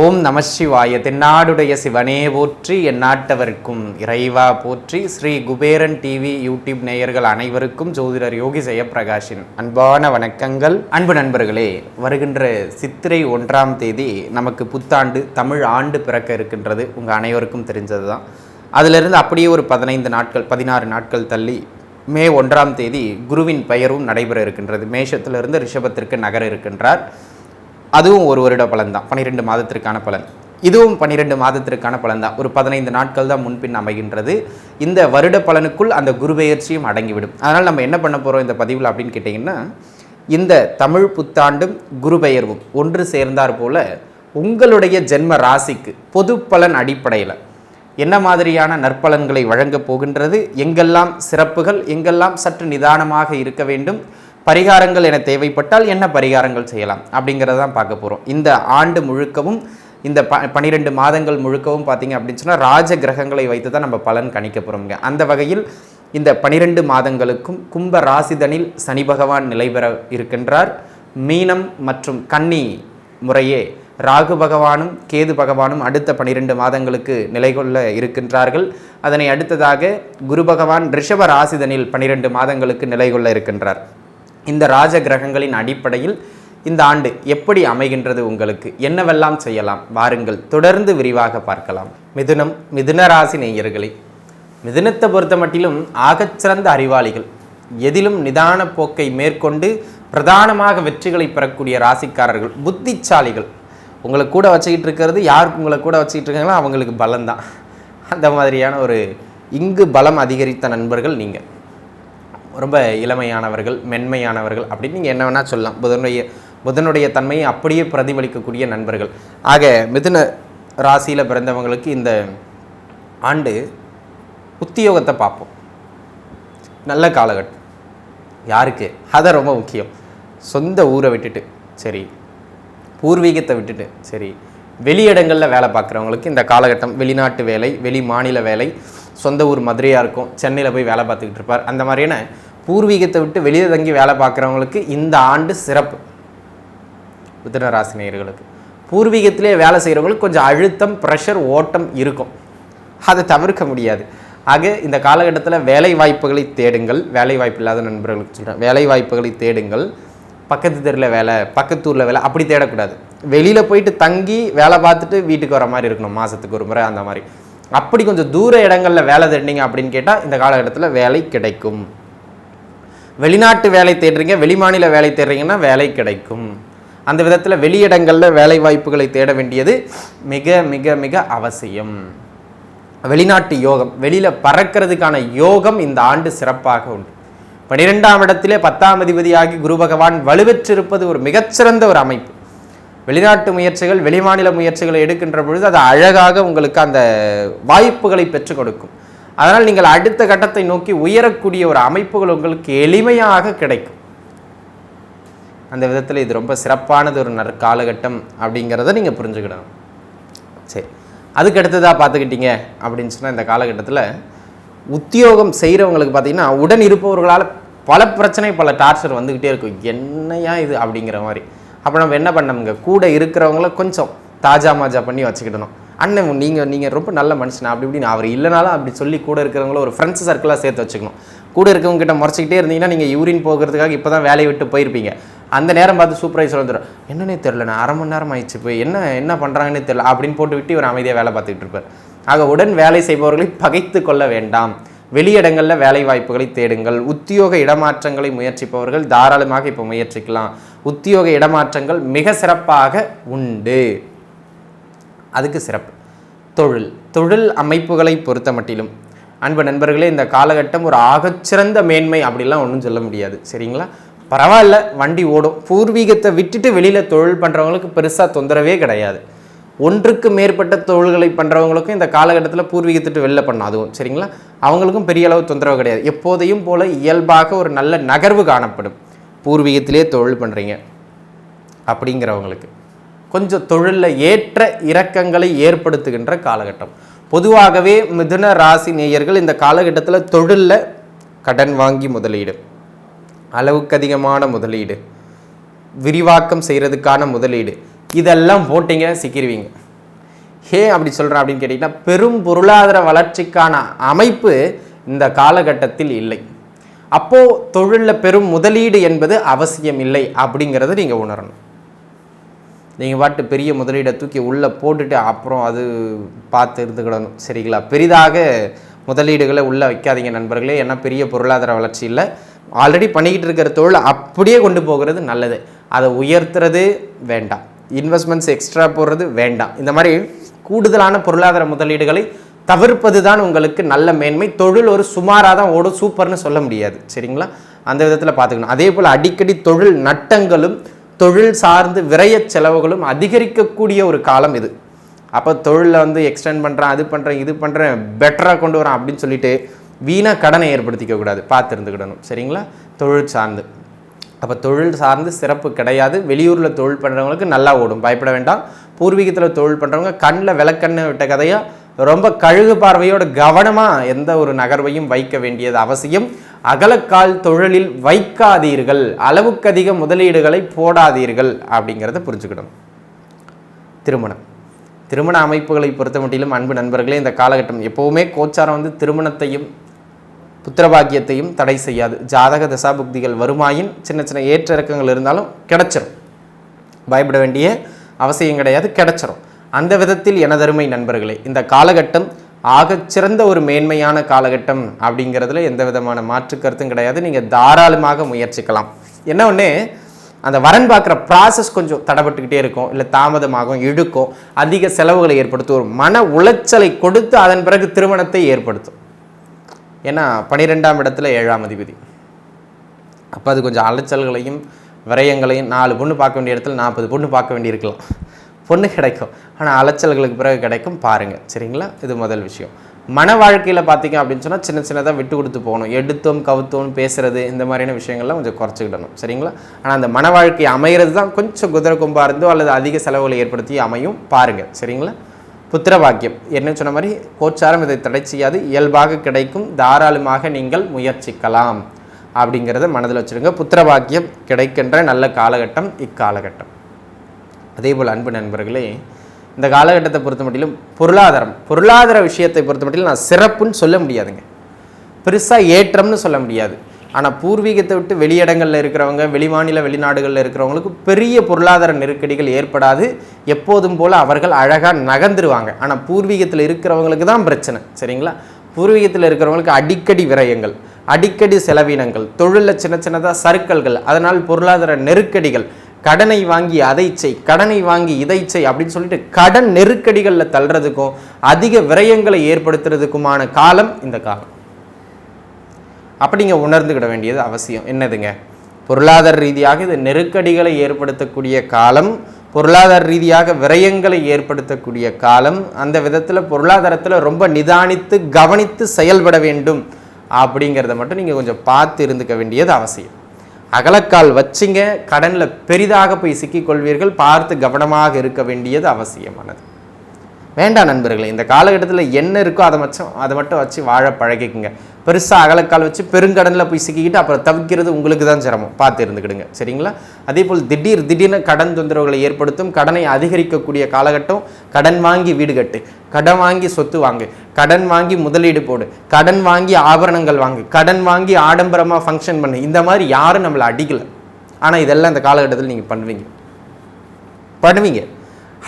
ஓம் நம சிவாய. தென்னாடுடைய சிவனே போற்றி என் நாட்டவருக்கும் இறைவா போற்றி. ஸ்ரீ குபேரன் டிவி யூடியூப் நேயர்கள் அனைவருக்கும் ஜோதிடர் யோகி ஜெயப்பிரகாஷின் அன்பான வணக்கங்கள். அன்பு நண்பர்களே வருகின்ற சித்திரை ஒன்றாம் தேதி நமக்கு புத்தாண்டு தமிழ் ஆண்டு பிறக்க இருக்கின்றது. உங்கள் அனைவருக்கும் தெரிஞ்சது தான் அதிலிருந்து அப்படியே ஒரு பதினைந்து நாட்கள் பதினாறு நாட்கள் தள்ளி மே ஒன்றாம் தேதி குருவின் பெயரும் நடைபெற இருக்கின்றது. மேஷத்திலிருந்து ரிஷபத்திற்கு நகர இருக்கின்றார். அதுவும் ஒரு வருட பலன் தான் பன்னிரெண்டு மாதத்திற்கான பலன். இதுவும் பன்னிரெண்டு மாதத்திற்கான பலன் தான் ஒரு பதினைந்து நாட்கள் தான் முன்பின் அமைகின்றது. இந்த வருட பலனுக்குள் அந்த குருபெயர்ச்சியும் அடங்கிவிடும். அதனால் நம்ம என்ன பண்ண போகிறோம் இந்த பதிவில் அப்படின்னு கேட்டிங்கன்னா இந்த தமிழ் புத்தாண்டும் குருபெயர்வும் ஒன்று சேர்ந்தார் போல உங்களுடைய ஜென்ம ராசிக்கு பொது பலன் அடிப்படையில் என்ன மாதிரியான நற்பலன்களை வழங்கப் போகின்றது? எங்கெல்லாம் சிறப்புகள் எங்கெல்லாம் சற்று நிதானமாக இருக்க வேண்டும்? பரிகாரங்கள் என தேவைப்பட்டால் என்ன பரிகாரங்கள் செய்யலாம்? அப்படிங்கிறத தான் பார்க்க போகிறோம் இந்த ஆண்டு முழுக்கவும் இந்த ப பனிரெண்டு மாதங்கள் முழுக்கவும் பார்த்தீங்க அப்படின்னு சொன்னால் ராஜ கிரகங்களை வைத்து தான் நம்ம பலன் கணிக்க போகிறோம்ங்க அந்த வகையில் இந்த பனிரெண்டு மாதங்களுக்கும் கும்ப ராசிதனில் சனி பகவான் நிலை பெற இருக்கின்றார். மீனம் மற்றும் கன்னி முறையே ராகு பகவானும் கேது பகவானும் அடுத்த பனிரெண்டு மாதங்களுக்கு நிலை கொள்ள இருக்கின்றார்கள். அதனை அடுத்ததாக குரு பகவான் ரிஷப ராசிதனில் பனிரெண்டு மாதங்களுக்கு நிலை கொள்ள இருக்கின்றார். இந்த ராஜ கிரகங்களின் அடிப்படையில் இந்த ஆண்டு எப்படி அமைகின்றது உங்களுக்கு? என்னவெல்லாம் செய்யலாம்? வாருங்கள் தொடர்ந்து விரிவாக பார்க்கலாம். மிதுனம் மிதுன ராசி நேயர்களே மிதுனத்தை பொறுத்த மட்டிலும் ஆகச்சிறந்த அறிவாளிகள். எதிலும் நிதான போக்கை மேற்கொண்டு பிரதானமாக வெற்றிகளை பெறக்கூடிய ராசிக்காரர்கள் புத்திசாலிகள். உங்களை கூட வச்சுக்கிட்டு இருக்கிறது யார் உங்களை கூட வச்சுக்கிட்டு இருக்காங்களோ அவங்களுக்கு பலம்தான். அந்த மாதிரியான ஒரு இங்கு பலம் அதிகரித்த நண்பர்கள் நீங்கள் ரொம்ப இளமையானவர்கள் மென்மையானவர்கள் அப்படின்னு நீங்கள் என்ன வேணால் சொல்லலாம். புதனுடைய புதனுடைய தன்மையை அப்படியே பிரதிபலிக்கக்கூடிய நண்பர்கள். ஆக மிதுன ராசியில் பிறந்தவங்களுக்கு இந்த ஆண்டு உத்தியோகத்தை பார்ப்போம். நல்ல காலகட்டம். யாருக்கு? அதை ரொம்ப முக்கியம். சொந்த ஊரை விட்டுட்டு. சரி. பூர்வீகத்தை விட்டுட்டு சரி வெளியிடங்களில் வேலை பார்க்குறவங்களுக்கு இந்த காலகட்டம் வெளிநாட்டு வேலை வெளி மாநில வேலை சொந்த ஊர் மதுரையாக இருக்கும் சென்னையில் போய் வேலை பார்த்துக்கிட்டு இருப்பார். அந்த மாதிரியான பூர்வீகத்தை விட்டு வெளியே தங்கி வேலை பார்க்குறவங்களுக்கு இந்த ஆண்டு சிறப்பு. மிதுன ராசி நேயர்களுக்கு. பூர்வீகத்திலே வேலை செய்கிறவங்களுக்கு கொஞ்சம் அழுத்தம் ப்ரெஷர் ஓட்டம் இருக்கும். அதை தவிர்க்க முடியாது. ஆக இந்த காலகட்டத்தில் வேலை வாய்ப்புகளை தேடுங்கள். வேலை வாய்ப்பு இல்லாத நண்பர்களுக்கு சொல்கிறேன் வேலை வாய்ப்புகளை தேடுங்கள். பக்கத்து தெருவில் வேலை பக்கத்து ஊரில் வேலை அப்படி தேடக்கூடாது. வெளியில் போயிட்டு தங்கி வேலை பார்த்துட்டு வீட்டுக்கு வர மாதிரி இருக்கணும் மாதத்துக்கு ஒரு முறை அந்த மாதிரி. அப்படி கொஞ்சம் தூர இடங்களில் வேலை தேடினீங்க அப்படின்னு கேட்டால் இந்த காலகட்டத்தில் வேலை கிடைக்கும். வெளிநாட்டு வேலை தேடுறீங்க வெளிமாநில வேலை தேடுறீங்கன்னா வேலை கிடைக்கும். அந்த விதத்தில் வெளியிடங்களில் வேலை வாய்ப்புகளை தேட வேண்டியது மிக மிக மிக அவசியம். வெளிநாட்டு யோகம் வெளியில் பறக்கிறதுக்கான யோகம் இந்த ஆண்டு சிறப்பாக உண்டு. பனிரெண்டாம் இடத்திலே பத்தாம் அதிபதியாகி குரு பகவான் வலுவெற்றிருப்பது ஒரு மிகச்சிறந்த ஒரு அமைப்பு. வெளிநாட்டு முயற்சிகள் வெளிமாநில முயற்சிகளை எடுக்கின்ற பொழுது அது அழகாக உங்களுக்கு அந்த வாய்ப்புகளை பெற்றுக் கொடுக்கும். அதனால் நீங்கள் அடுத்த கட்டத்தை நோக்கி உயரக்கூடிய ஒரு அமைப்புகள் உங்களுக்கு எளிமையாக கிடைக்கும். அந்த விதத்தில் இது ரொம்ப சிறப்பானது ஒரு நற் காலகட்டம் அப்படிங்கிறத நீங்கள் புரிஞ்சுக்கிடணும். சரி. அதுக்கு அடுத்ததாக பார்த்துக்கிட்டீங்க அப்படின்னு சொன்னால் இந்த காலகட்டத்தில் உத்தியோகம் செய்கிறவங்களுக்கு பார்த்தீங்கன்னா உடன் இருப்பவர்களால் பல பிரச்சனை பல டார்ச்சர் வந்துக்கிட்டே இருக்கும். என்னையா இது அப்படிங்கிற மாதிரி. அப்போ நம்ம என்ன பண்ணோமுங்க கூட இருக்கிறவங்கள கொஞ்சம் தாஜா மாஜா பண்ணி வச்சுக்கிடணும். அண்ணன் நீங்கள் நீங்கள் ரொம்ப நல்ல மனுஷன் அப்படி இப்படின்னு அவர் இல்லைனாலும் அப்படி சொல்லி கூட இருக்கிறவங்கள ஒரு ஃப்ரெண்ட்ஸ் சர்க்கிளாக சேர்த்து வச்சுக்கணும். கூட இருக்கவங்க கிட்ட முறைச்சிக்கிட்டே இருந்தீங்கன்னா நீங்கள் யூரின் போகிறதுக்காக இப்போ தான் வேலையை விட்டு போயிருப்பீங்க. அந்த நேரம் பார்த்து சூப்பர்வைசர் வந்துடும் என்னன்னே தெரில நான் அரை மணி நேரம் ஆயிடுச்சு போய். என்ன என்ன பண்ணுறாங்கன்னே தெரில அப்படின்னு போட்டு விட்டு இவர் அமைதியாக வேலை பார்த்துக்கிட்டு இருப்பார். ஆக உடன் வேலை செய்பவர்களை பகைத்து கொள்ள வேண்டாம். வெளியிடங்களில் வேலை வாய்ப்புகளை தேடுங்கள். உத்தியோக இடமாற்றங்களை முயற்சிப்பவர்கள் தாராளமாக இப்போ முயற்சிக்கலாம். உத்தியோக இடமாற்றங்கள் மிக சிறப்பாக உண்டு. அதுக்கு சிறப்பு. தொழில். தொழில் அமைப்புகளை பொறுத்த மட்டிலும் அன்பு நண்பர்களே இந்த காலகட்டம் ஒரு ஆகச்சிறந்த மேன்மை அப்படிலாம் ஒன்றும் சொல்ல முடியாது. சரிங்களா? பரவாயில்ல வண்டி ஓடும். பூர்வீகத்தை விட்டுட்டு வெளியில் தொழில் பண்ணுறவங்களுக்கு பெருசாக தொந்தரவே கிடையாது. ஒன்றுக்கு மேற்பட்ட தொழில்களை பண்ணுறவங்களுக்கும் இந்த காலகட்டத்தில் பூர்வீகத்திட்டு வெளில பண்ண அதுவும் சரிங்களா? அவங்களுக்கும் பெரிய அளவு தொந்தரவு கிடையாது. எப்போதையும் போல் இயல்பாக ஒரு நல்ல நகர்வு காணப்படும். பூர்வீகத்திலே தொழில் பண்ணுறீங்க அப்படிங்கிறவங்களுக்கு. கொஞ்சம் தொழிலில் ஏற்ற இறக்கங்களை ஏற்படுத்துகின்ற காலகட்டம். பொதுவாகவே மிதுன ராசி நேயர்கள் இந்த காலகட்டத்தில் தொழிலில் கடன் வாங்கி முதலீடு. அளவுக்கு அதிகமான முதலீடு. விரிவாக்கம் செய்கிறதுக்கான முதலீடு. இதெல்லாம் போட்டிங்க சிக்கிருவீங்க. ஏன் அப்படி சொல்கிறேன் அப்படின்னு கேட்டிங்கன்னா பெரும் பொருளாதார வளர்ச்சிக்கான அமைப்பு இந்த காலகட்டத்தில் இல்லை. அப்போது தொழிலில் பெரும் முதலீடு என்பது அவசியம் இல்லை அப்படிங்கிறத நீங்கள் உணரணும். நீங்கள் பாட்டு பெரிய முதலீடை தூக்கி உள்ளே போட்டுட்டு அப்புறம் அது பார்த்து இருந்துக்கிடணும். சரிங்களா? பெரிதாக முதலீடுகளை உள்ளே வைக்காதீங்க நண்பர்களே. ஏன்னா பெரிய பொருளாதார வளர்ச்சி இல்லை. ஆல்ரெடி பண்ணிக்கிட்டு இருக்கிற தொழில் அப்படியே கொண்டு போகிறது நல்லது. அதை உயர்த்துறது வேண்டாம். இன்வெஸ்ட்மெண்ட்ஸ் எக்ஸ்ட்ரா போடுறது வேண்டாம். இந்த மாதிரி கூடுதலான பொருளாதார முதலீடுகளை தவிர்ப்பது தான் உங்களுக்கு நல்ல மேன்மை. தொழில் ஒரு சுமாராக தான் ஓடும் சூப்பர்னு சொல்ல முடியாது. சரிங்களா? அந்த விதத்தில் பார்த்துக்கணும். அதே போல் அடிக்கடி தொழில் நட்டங்களும் தொழில் சார்ந்து விரைய செலவுகளும் அதிகரிக்கக்கூடிய ஒரு காலம் இது. அப்போ தொழிலில் வந்து எக்ஸ்டெண்ட் பண்ணுறேன் அது பண்ணுறேன் இது பண்ணுறேன் பெட்டராக கொண்டு வரேன் அப்படின்னு சொல்லிட்டு வீணாக கடனை ஏற்படுத்திக்க கூடாது. பார்த்து இருந்துக்கிடணும் சரிங்களா? தொழில் சார்ந்து. அப்போ தொழில் சார்ந்து சிறப்பு கிடையாது. வெளியூரில் தொழில் பண்ணுறவங்களுக்கு நல்லா ஓடும். பயப்பட வேண்டாம். பூர்வீகத்தில் தொழில் பண்ணுறவங்க கண்ணில் விளக்கண்ணை விட்ட கதையாக ரொம்ப கழுகு பார்வையோட கவனமாக எந்த ஒரு நகர்வையும் வைக்க வேண்டியது அவசியம். அகலக்கால் தொழிலில் வைக்காதீர்கள். அளவுக்கு அதிக முதலீடுகளை போடாதீர்கள் அப்படிங்கிறத புரிஞ்சுக்கணும். திருமணம். திருமண அமைப்புகளை பொறுத்த மட்டிலும் அன்பு நண்பர்களே இந்த காலகட்டம் எப்போவுமே கோச்சாரம் வந்து திருமணத்தையும் புத்திரபாக்கியத்தையும் தடை செய்யாது. ஜாதக தசாபுக்திகள் வருமாயின் சின்ன சின்ன ஏற்ற இறக்கங்கள் இருந்தாலும் கிடச்சிரும். பயப்பட வேண்டிய அவசியம் கிடையாது கிடச்சிரும். அந்த விதத்தில் எனதருமை நண்பர்களே இந்த காலகட்டம் ஆகச்சிறந்த ஒரு மேன்மையான காலகட்டம் அப்படிங்கிறதுல எந்த விதமான மாற்று கருத்தும் கிடையாது. நீங்கள் தாராளமாக முயற்சிக்கலாம். என்ன ஒன்று அந்த வரன் பார்க்குற ப்ராசஸ் கொஞ்சம் தடைப்பட்டுக்கிட்டே இருக்கும். இல்லை தாமதமாகும் இழுக்கும். அதிக செலவுகளை ஏற்படுத்தும். ஒரு மன உளைச்சலை கொடுத்து அதன் பிறகு திருமணத்தை ஏற்படுத்தும். ஏன்னா பனிரெண்டாம் இடத்துல ஏழாம் அதிபதி. அப்போ அது கொஞ்சம் அலைச்சல்களையும் விரயங்களையும் நாலு பொண்ணு பார்க்க வேண்டிய இடத்துல நாற்பது பொண்ணு பார்க்க வேண்டியிருக்கலாம். பொண்ணு கிடைக்கும். ஆனால் அலைச்சல்களுக்கு பிறகு கிடைக்கும் பாருங்கள் சரிங்களா? இது முதல் விஷயம். மன வாழ்க்கையில் பார்த்தீங்க அப்படின்னு சொன்னால் சின்ன சின்னதாக விட்டு கொடுத்து போகணும். எடுத்தோம் கவுத்தோம் பேசுகிறது இந்த மாதிரியான விஷயங்கள்லாம் கொஞ்சம் குறைச்சிக்கிடணும். சரிங்களா? ஆனால் அந்த மன வாழ்க்கை அமைகிறது தான் கொஞ்சம் குதிரை கொம்பாக இருந்தோ அல்லது அதிக செலவுகளை ஏற்படுத்தி அமையும் பாருங்கள் சரிங்களா? புத்திர பாக்கியம் என்ன சொன்ன மாதிரி கோச்சாரம் இதை தடை செய்யாது. இயல்பாக கிடைக்கும். தாராளமாக நீங்கள் முயற்சிக்கலாம். அப்படிங்கிறத மனதில் வச்சுருங்க. புத்திரவாக்கியம் கிடைக்கின்ற நல்ல காலகட்டம் இக்காலகட்டம். அதே போல் அன்பு நண்பர்களே இந்த காலகட்டத்தை பொறுத்த மட்டிலும் பொருளாதாரம். பொருளாதார விஷயத்தை பொறுத்த மட்டிலும் நான் சிறப்புன்னு சொல்ல முடியாதுங்க. பெருசாக ஏற்றம்னு சொல்ல முடியாது. ஆனால் பூர்வீகத்தை விட்டு வெளியிடங்களில் இருக்கிறவங்க வெளிமாநில வெளிநாடுகளில் இருக்கிறவங்களுக்கு பெரிய பொருளாதார நெருக்கடிகள் ஏற்படாது. எப்போதும் போல் அவர்கள் அழகாக நகர்ந்துருவாங்க. ஆனால் பூர்வீகத்தில் இருக்கிறவங்களுக்கு தான் பிரச்சனை சரிங்களா? பூர்வீகத்தில் இருக்கிறவங்களுக்கு அடிக்கடி விரயங்கள் அடிக்கடி செலவினங்கள் தொழிலில் சின்ன சின்னதாக சருக்கல்கள் அதனால் பொருளாதார நெருக்கடிகள் கடனை வாங்கி அதை செய் கடனை வாங்கி இதை செய் அப்படின்னு சொல்லிட்டு கடன் நெருக்கடிகளில் தள்ளுறதுக்கும் அதிக விரயங்களை ஏற்படுத்துறதுக்குமான காலம் இந்த காலம். அப்படி நீங்கள் உணர்ந்துக்கிட வேண்டியது அவசியம். என்னதுங்க? பொருளாதார ரீதியாக இது நெருக்கடிகளை ஏற்படுத்தக்கூடிய காலம் பொருளாதார ரீதியாக விரயங்களை ஏற்படுத்தக்கூடிய காலம் அந்த விதத்தில் பொருளாதாரத்தில் ரொம்ப நிதானித்து கவனித்து செயல்பட வேண்டும் அப்படிங்கிறத மட்டும் நீங்கள் கொஞ்சம் பார்த்து இருந்துக்க வேண்டியது அவசியம். அகலக்கால் வச்சிங்க கடனில் பெரிதாக போய் சிக்கிக்கொள்வீர்கள் பார்த்து கவனமாக இருக்க வேண்டியது அவசியமானது. வேண்டாம் நண்பர்களே இந்த காலகட்டத்தில் என்ன இருக்கோ அதை மட்டும் அதை மட்டும் வச்சு வாழ பழகிக்குங்க. பெருசாக அகலக்கால் வச்சு பெருங்கடனில் போய் சிக்கிக்கிட்டு அப்புறம் தவிக்கிறது உங்களுக்கு தான் சிரமம். பார்த்து இருந்துக்கிடுங்க. சரிங்களா? அதே போல் திடீர் திடீர்னு கடன் தொந்தரவுகளை ஏற்படுத்தும் கடனை அதிகரிக்கக்கூடிய காலகட்டம் கடன் வாங்கி வீடு கட்டு கடன் வாங்கி சொத்து வாங்கு கடன் வாங்கி முதலீடு போடு கடன் வாங்கி ஆபரணங்கள் வாங்கு கடன் வாங்கி ஆடம்பரமாக ஃபங்க்ஷன் பண்ணு. இந்த மாதிரி யாரும் நம்மளை அடிக்கலை. ஆனால் இதெல்லாம் இந்த காலகட்டத்தில் நீங்கள் பண்ணுவீங்க. பண்ணுவீங்க.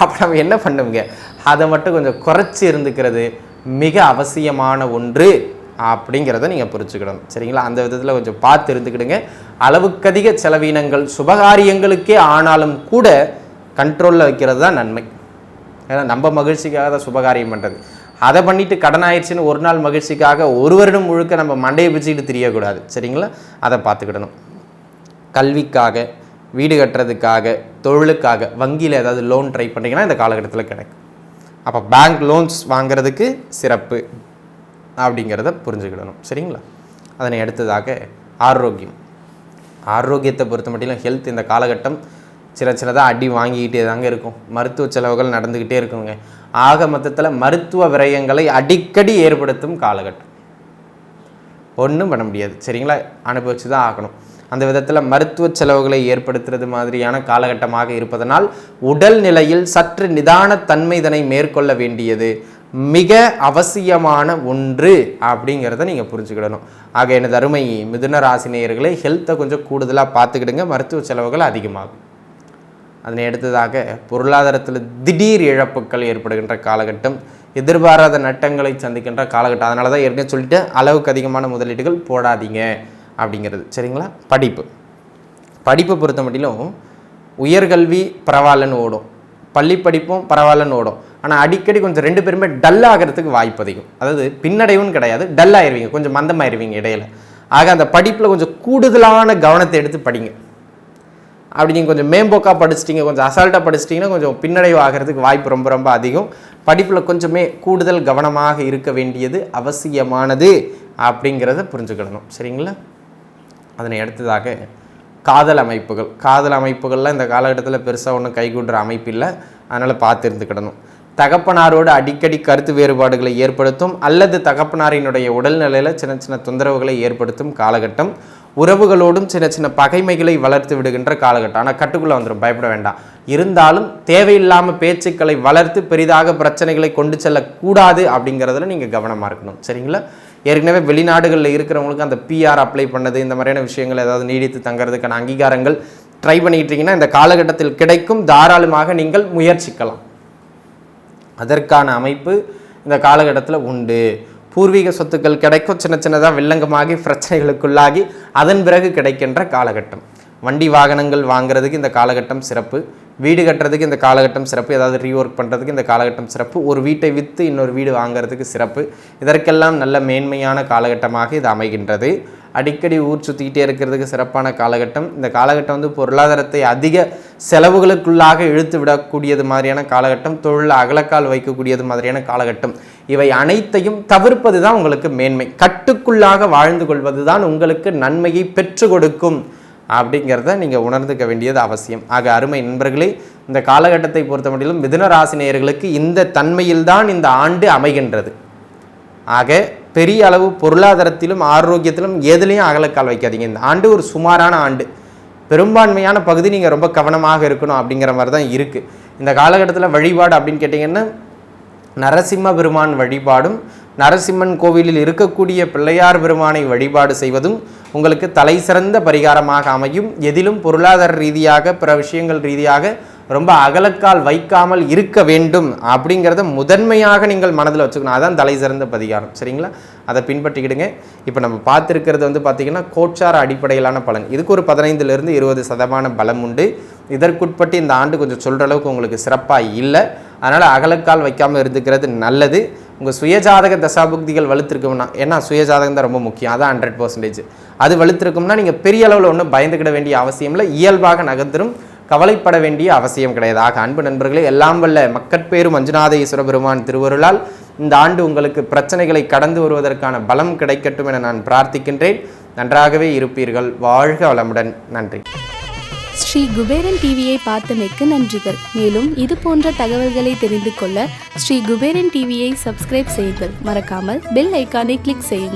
அப்போ நம்ம என்ன பண்ணுவீங்க? அதை மட்டும் கொஞ்சம் குறைச்சி இருந்துக்கிறது மிக அவசியமான ஒன்று. அப்படிங்கிறத நீங்கள் புரிச்சுக்கிடணும் சரிங்களா? அந்த விதத்தில் கொஞ்சம் பார்த்து இருந்துக்கிடுங்க அளவுக்கதிக செலவீனங்கள் சுபகாரியங்களுக்கே ஆனாலும் கூட கண்ட்ரோலில் வைக்கிறது தான் நன்மை. ஏன்னா நம்ம மகிழ்ச்சிக்காக தான் சுபகாரியம் பண்ணுறது அதை பண்ணிவிட்டு கடன் ஆயிடுச்சுன்னு ஒரு நாள் மகிழ்ச்சிக்காக ஒரு வருடம் முழுக்க நம்ம மண்டையை பிடிச்சிக்கிட்டு தெரியக்கூடாது. சரிங்களா? அதை பார்த்துக்கிடணும். கல்விக்காக வீடு கட்டுறதுக்காக தொழிலுக்காக வங்கியில் ஏதாவது லோன் ட்ரை பண்ணிங்கன்னா இந்த காலகட்டத்தில் கிடைக்கும். அப்போ பேங்க் லோன்ஸ் வாங்குறதுக்கு சிறப்பு. அப்படிங்கிறத புரிஞ்சுக்கிடணும். சரிங்களா? அதனை அடுத்ததாக ஆரோக்கியம். ஆரோக்கியத்தை பொறுத்த மட்டும் ஹெல்த் இந்த காலகட்டம் சின்ன சின்னதாக அடி வாங்கிக்கிட்டே தாங்க இருக்கும். மருத்துவ செலவுகள் நடந்துக்கிட்டே இருக்குங்க. ஆக மொத்தத்தில் மருத்துவ விரயங்களை அடிக்கடி ஏற்படுத்தும் காலகட்டம். ஒன்றும் பண்ண முடியாது. சரிங்களா? அனுபவிச்சு தான் ஆகணும். அந்த விதத்தில் மருத்துவ செலவுகளை ஏற்படுத்துறது மாதிரியான காலகட்டமாக இருப்பதனால் உடல் நிலையில் சற்று நிதானத்தன்மை இதனை மேற்கொள்ள வேண்டியது. மிக அவசியமான ஒன்று அப்படிங்கிறத நீங்கள் புரிஞ்சுக்கிடணும். ஆக எனது அருமை மிதுன ராசினியர்களை ஹெல்த்தை கொஞ்சம் கூடுதலாக பார்த்துக்கிடுங்க. மருத்துவ செலவுகள் அதிகமாகும். அதனை அடுத்ததாக பொருளாதாரத்தில் திடீர் இழப்புகள் ஏற்படுகின்ற காலகட்டம் எதிர்பாராத நட்டங்களை சந்திக்கின்ற காலகட்டம். அதனால தான் ஏற்கனவே சொல்லிட்டு அளவுக்கு அதிகமான முதலீடுகள் போடாதீங்க அப்படிங்கிறது. சரிங்களா? படிப்பு. படிப்பை பொறுத்த மட்டிலும் உயர்கல்வி பரவாயில்லன்னு ஓடும். பள்ளி படிப்பும் பரவாயில்லன்னு ஓடும். ஆனால் அடிக்கடி கொஞ்சம் ரெண்டு பேருமே டல் ஆகிறதுக்கு வாய்ப்பு அதிகம். அதாவது பின்னடைவுன்னு கிடையாது டல் ஆயிடுவீங்க கொஞ்சம் மந்தமாயிருவீங்க இடையில. ஆக அந்த படிப்பில் கொஞ்சம் கூடுதலான கவனத்தை எடுத்து படிங்க. அப்படி நீங்கள் கொஞ்சம் மேம்போக்காக படிச்சிட்டிங்க கொஞ்சம் அசால்ட்டாக படிச்சிட்டிங்கன்னா கொஞ்சம் பின்னடைவு ஆகிறதுக்கு வாய்ப்பு ரொம்ப ரொம்ப அதிகம். படிப்பில் கொஞ்சமே கூடுதல் கவனமாக இருக்க வேண்டியது அவசியமானது அப்படிங்கிறத புரிஞ்சுக்கிடணும். சரிங்களா? அதனை அடுத்ததாக காதல் அமைப்புகள். காதல் அமைப்புகள்லாம் இந்த காலகட்டத்தில் பெருசாக ஒன்றும் கைகூடுற அமைப்பு இல்லை. அதனால் பார்த்து இருந்துக்கிடணும். தகப்பனாரோடு அடிக்கடி கருத்து வேறுபாடுகளை ஏற்படுத்தும் அல்லது தகப்பனாரினுடைய உடல்நிலையில் சின்ன சின்ன தொந்தரவுகளை ஏற்படுத்தும் காலகட்டம் உறவுகளோடும் சின்ன சின்ன பகைமைகளை வளர்த்து விடுகின்ற காலகட்டம். ஆனால் கட்டுக்குள்ளே வந்துடும் பயப்பட வேண்டாம். இருந்தாலும் தேவையில்லாமல் பேச்சுக்களை வளர்த்து பெரிதாக பிரச்சனைகளை கொண்டு செல்லக்கூடாது அப்படிங்கிறதுல நீங்கள் கவனமாக இருக்கணும். சரிங்களா? ஏற்கனவே வெளிநாடுகளில் இருக்கிறவங்களுக்கு அந்த பிஆர் அப்ளை பண்ணது இந்த மாதிரியான விஷயங்கள் ஏதாவது நீடித்து தங்கிறதுக்கான அங்கீகாரங்கள் ட்ரை பண்ணிக்கிட்டீங்கன்னா இந்த காலகட்டத்தில் கிடைக்கும். தாராளமாக நீங்கள் முயற்சிக்கலாம். அதற்கான அமைப்பு இந்த காலகட்டத்தில் உண்டு. பூர்வீக சொத்துக்கள் கிடைக்கும் சின்ன சின்னதாக வில்லங்கமாகி பிரச்சனைகளுக்குள்ளாகி அதன் பிறகு கிடைக்கின்ற காலகட்டம். வண்டி வாகனங்கள் வாங்குறதுக்கு இந்த காலகட்டம் சிறப்பு. வீடு கட்டுறதுக்கு இந்த காலகட்டம் சிறப்பு. ஏதாவது ரீஒர்க் பண்ணுறதுக்கு இந்த காலகட்டம் சிறப்பு. ஒரு வீட்டை விற்று இன்னொரு வீடு வாங்குறதுக்கு சிறப்பு. இதற்கெல்லாம் நல்ல மேன்மையான காலகட்டமாக இது அமைகின்றது. அடிக்கடி ஊர் சுற்றிக்கிட்டே இருக்கிறதுக்கு சிறப்பான காலகட்டம். இந்த காலகட்டம் வந்து பொருளாதாரத்தை அதிக செலவுகளுக்குள்ளாக இழுத்து விடக்கூடியது மாதிரியான காலகட்டம் தொழில் அகலக்கால் வைக்கக்கூடியது மாதிரியான காலகட்டம். இவை அனைத்தையும் தவிர்ப்பது தான் உங்களுக்கு மேன்மை. கட்டுக்குள்ளாக வாழ்ந்து கொள்வது தான் உங்களுக்கு நன்மையை பெற்று கொடுக்கும் அப்படிங்கிறத நீங்கள் உணர்ந்துக்க வேண்டியது அவசியம். ஆக அருமை நண்பர்களே இந்த காலகட்டத்தை பொறுத்தமட்டிலும் மிதுன ராசி நேயர்களுக்கு இந்த தன்மையில்தான் இந்த ஆண்டு அமைகின்றது. ஆக பெரிய அளவு பொருளாதாரத்திலும் ஆரோக்கியத்திலும் எதுலேயும் அகலக்கால் வைக்காதீங்க. இந்த ஆண்டு ஒரு சுமாரான ஆண்டு. பெரும்பான்மையான பகுதி நீங்கள் ரொம்ப கவனமாக இருக்கணும் அப்படிங்கிற மாதிரி தான் இருக்குது இந்த காலகட்டத்தில் வழிபாடு அப்படின்னு கேட்டிங்கன்னா நரசிம்ம பெருமான் வழிபாடும் நரசிம்மன் கோவிலில் இருக்கக்கூடிய பிள்ளையார் பெருமானை வழிபாடு செய்வதும் உங்களுக்கு தலை சிறந்த பரிகாரமாக அமையும். எதிலும் பொருளாதார ரீதியாக பிற விஷயங்கள் ரீதியாக ரொம்ப அகலக்கால் வைக்காமல் இருக்க வேண்டும் அப்படிங்கிறத முதன்மையாக நீங்கள் மனதில் வச்சுக்கணும். அதான் தலை சிறந்த பதிகாரம் சரிங்களா? அதை பின்பற்றிக்கிடுங்க. இப்போ நம்ம பார்த்துருக்கிறது வந்து பார்த்திங்கன்னா கோட்சார அடிப்படையிலான பலன். இதுக்கு ஒரு பதினைந்துலேருந்து இருபது சதமான பலம் உண்டு. இதற்குட்பட்டு இந்த ஆண்டு கொஞ்சம் சொல்கிற அளவுக்கு உங்களுக்கு சிறப்பாக இல்லை. அதனால் அகலக்கால் வைக்காமல் இருந்துக்கிறது நல்லது. உங்கள் சுயஜாதக தசாபுக்திகள் வலுத்திருக்கும்னா ஏன்னா சுயஜாதகம் தான் ரொம்ப முக்கியம். அதான் ஹண்ட்ரட் பர்சன்டேஜ் அது வலுத்திருக்கும்னா நீங்கள் பெரிய அளவில் ஒன்றும் பயந்துக்கிட வேண்டிய அவசியம் இல்லை. இயல்பாக நகர்ந்துரும். கவலைப்பட வேண்டிய அவசியம் கிடையாது. ஆக அன்பு நண்பர்களே எல்லாம் வல்ல மக்கட்பேரும் மஞ்சுநாத ஈஸ்வர பெருமான் திருவருளால் இந்த ஆண்டு உங்களுக்கு பிரச்சனைகளை கடந்து வருவதற்கான பலம் கிடைக்கட்டும் என நான் பிரார்த்திக்கின்றேன். நன்றாகவே இருப்பீர்கள். வாழ்க வளமுடன். நன்றி. ஸ்ரீ குபேரன் டிவியை பார்த்தமைக்கு நன்றிகள். மேலும் இது போன்ற தகவல்களை தெரிந்து கொள்ள ஸ்ரீ குபேரன் டிவியை சப்ஸ்கிரைப் செய்யுங்கள். மறக்காமல் பெல் ஐக்கானை கிளிக் செய்யுங்கள்.